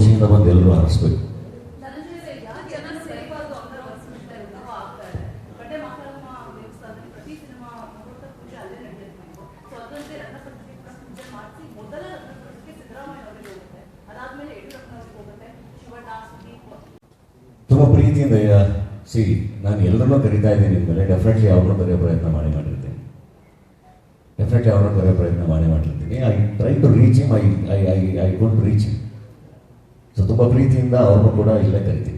ಖುಷಿಯಿಂದ ಬಂದು ಎಲ್ಲರೂ ಆರಿಸ್ಬೇಕು ತುಂಬ ಪ್ರೀತಿಯಿಂದ ಸಿ ನಾನು ಎಲ್ಲರನ್ನೂ ಕರಿತಾ ಇದ್ದೀನಿ ಅಂದರೆ ಡೆಫಿನೆಟ್ಲಿ ಅವ್ರನ್ನೂ ಕರೆಯೋ ಪ್ರಯತ್ನ ಮಾಡಿ ಮಾಡಿರ್ತೀನಿ. ಡೆಫಿನೆಟ್ಲಿ ಅವ್ರನ್ನೂ ಕರೆಯೋ ಪ್ರಯತ್ನ ಮಾಡಿ ಮಾಡಿರ್ತೀನಿ. I try to reach I I I I reach so ತುಂಬ ಪ್ರೀತಿಯಿಂದ ಅವ್ರನ್ನೂ ಕೂಡ ಇಲ್ಲೇ ಕರಿತೀವಿ.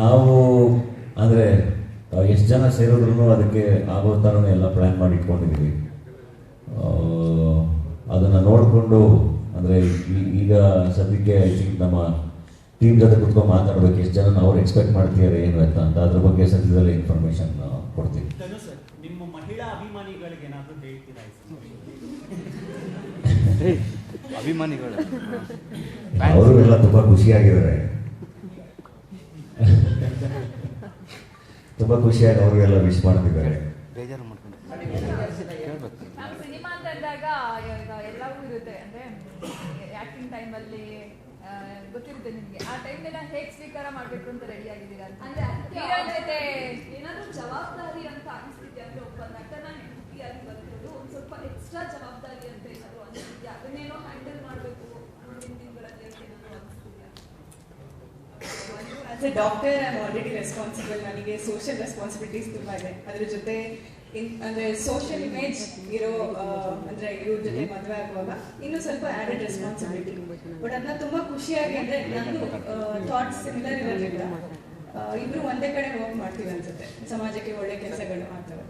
ನಾವು, ಅಂದರೆ ಎಷ್ಟು ಜನ ಸೇರಿದ್ರು ಅದಕ್ಕೆ ಆಗೋ ಥರನೇ ಎಲ್ಲ ಪ್ಲ್ಯಾನ್ ಮಾಡಿ ಇಟ್ಕೊಂಡಿದ್ದೀವಿ. ಅದನ್ನು ನೋಡಿಕೊಂಡು, ಅಂದರೆ ಈಗ ಸದ್ಯಕ್ಕೆ ಐ ಥಿಂಕ್ ನಮ್ಮ ಟೀಮ್ ಜೊತೆ ಕುತ್ಕೊಂಡು ಮಾತಾಡ್ಬೇಕು, ಎಷ್ಟು ಜನ ಅವ್ರು ಎಕ್ಸ್ಪೆಕ್ಟ್ ಮಾಡ್ತಿದ್ದಾರೆ ಏನು ಅಂತ ಅದ್ರ ಬಗ್ಗೆ ಸದ್ಯದಲ್ಲೇ ಇನ್ಫಾರ್ಮೇಷನ್ ಕೊಡ್ತೀವಿ. ಮಹಿಳಾ ಅಭಿಮಾನಿಗಳಿಗೆ ಏನಾದರೂ ಹೇಳ್ತೀರಾ? ಅಭಿಮಾನಿಗಳು. ಅವರು ಎಲ್ಲ ತುಂಬ ಖುಷಿಯಾಗಿದ್ದಾರೆ. ತುಂಬಾ ಖುಷಿಯಾಗಿ ಅವರಿಗೆಲ್ಲ ವಿಶ್ ಮಾಡ್ತಿದ್ದಾರೆ. ಬೇಜಾರು ಮಾಡ್ಕೊಂಡು ಸಿನಿಮಾ ಅಂತ ಅಂದಾಗ ಈಗ ಎಲ್ಲವೂ ಇರುತ್ತೆ. ಅಂದ್ರೆ ಆಕ್ಟಿಂಗ್ ಟೈಮಲ್ಲಿ ಗೊತ್ತಿರುತ್ತೆ ನಿಮಗೆ. ಆ ಟೈಮ್ನೆಲ್ಲ ಹೇಗೆ ಸ್ವೀಕಾರ ಮಾಡಬೇಕು ಅಂತ ರೆಡಿ ಆಗಿದ್ದೀರಾ ಅಂತ? ಅಂದ್ರೆ ಅದಕ್ಕೆ ಹೀರೋಯಿನ್ ಜೊತೆ ಏನಾದ್ರೂ ಜವಾಬ್ದಾರಿ ಅಂತ ಅನಿಸ್ತಿದ್ಯಾ ಅಂದ್ರೆ ಒಬ್ಬ ನಟನ ಹೆಂಡತಿಯಾಗಿ ಬಂದಿರೋದು ಒಂದ್ ಸ್ವಲ್ಪ ಎಕ್ಸ್ಟ್ರಾ ಜವಾಬ್ದಾರಿ ಅಂತ ಏನಾದ್ರು ಅನಿಸ್ತಿದ್ಯಾ ಅದನ್ನೇನೋ ಹ್ಯಾಂಡಲ್ ಮಾಡಬೇಕು ಮುಂದಿನ ದಿನಗಳಲ್ಲಿ ಅಂತ ಏನಾದ್ರು ಅನಿಸ್ತಿದ್ಯಾ as a doctor I already responsible ನನಗೆ ಸೋಷಿಯಲ್ ರೆಸ್ಪಾನ್ಸಿಬಿಲಿಟೀಸ್ ತುಂಬ ಇದೆ. ಅದ್ರ ಜೊತೆ ಇನ್ ಅಂದ್ರೆ ಸೋಷಿಯಲ್ ಇಮೇಜ್ ಇರೋ ಅಂದ್ರೆ ಇವ್ರ ಜೊತೆ ಮದುವೆ ಆಗುವಾಗ ಇನ್ನು ಸ್ವಲ್ಪ ಆಡೆಡ್ ರೆಸ್ಪಾನ್ಸಿಬಿಲಿಟಿ ಬಟ್ ಅದನ್ನ ತುಂಬಾ ಖುಷಿಯಾಗಿ ಅಂದ್ರೆ ನಂದು ಥಾಟ್ಸ್ ಸಿಮಿಲರ್ ಇರೋದ್ರಿಂದ ಇಬ್ರು ಒಂದೇ ಕಡೆ ವರ್ಕ್ ಮಾಡ್ತೀವಿ ಅನ್ಸುತ್ತೆ. ಸಮಾಜಕ್ಕೆ ಒಳ್ಳೆ ಕೆಲಸಗಳು ಮಾಡ್ತೇವೆ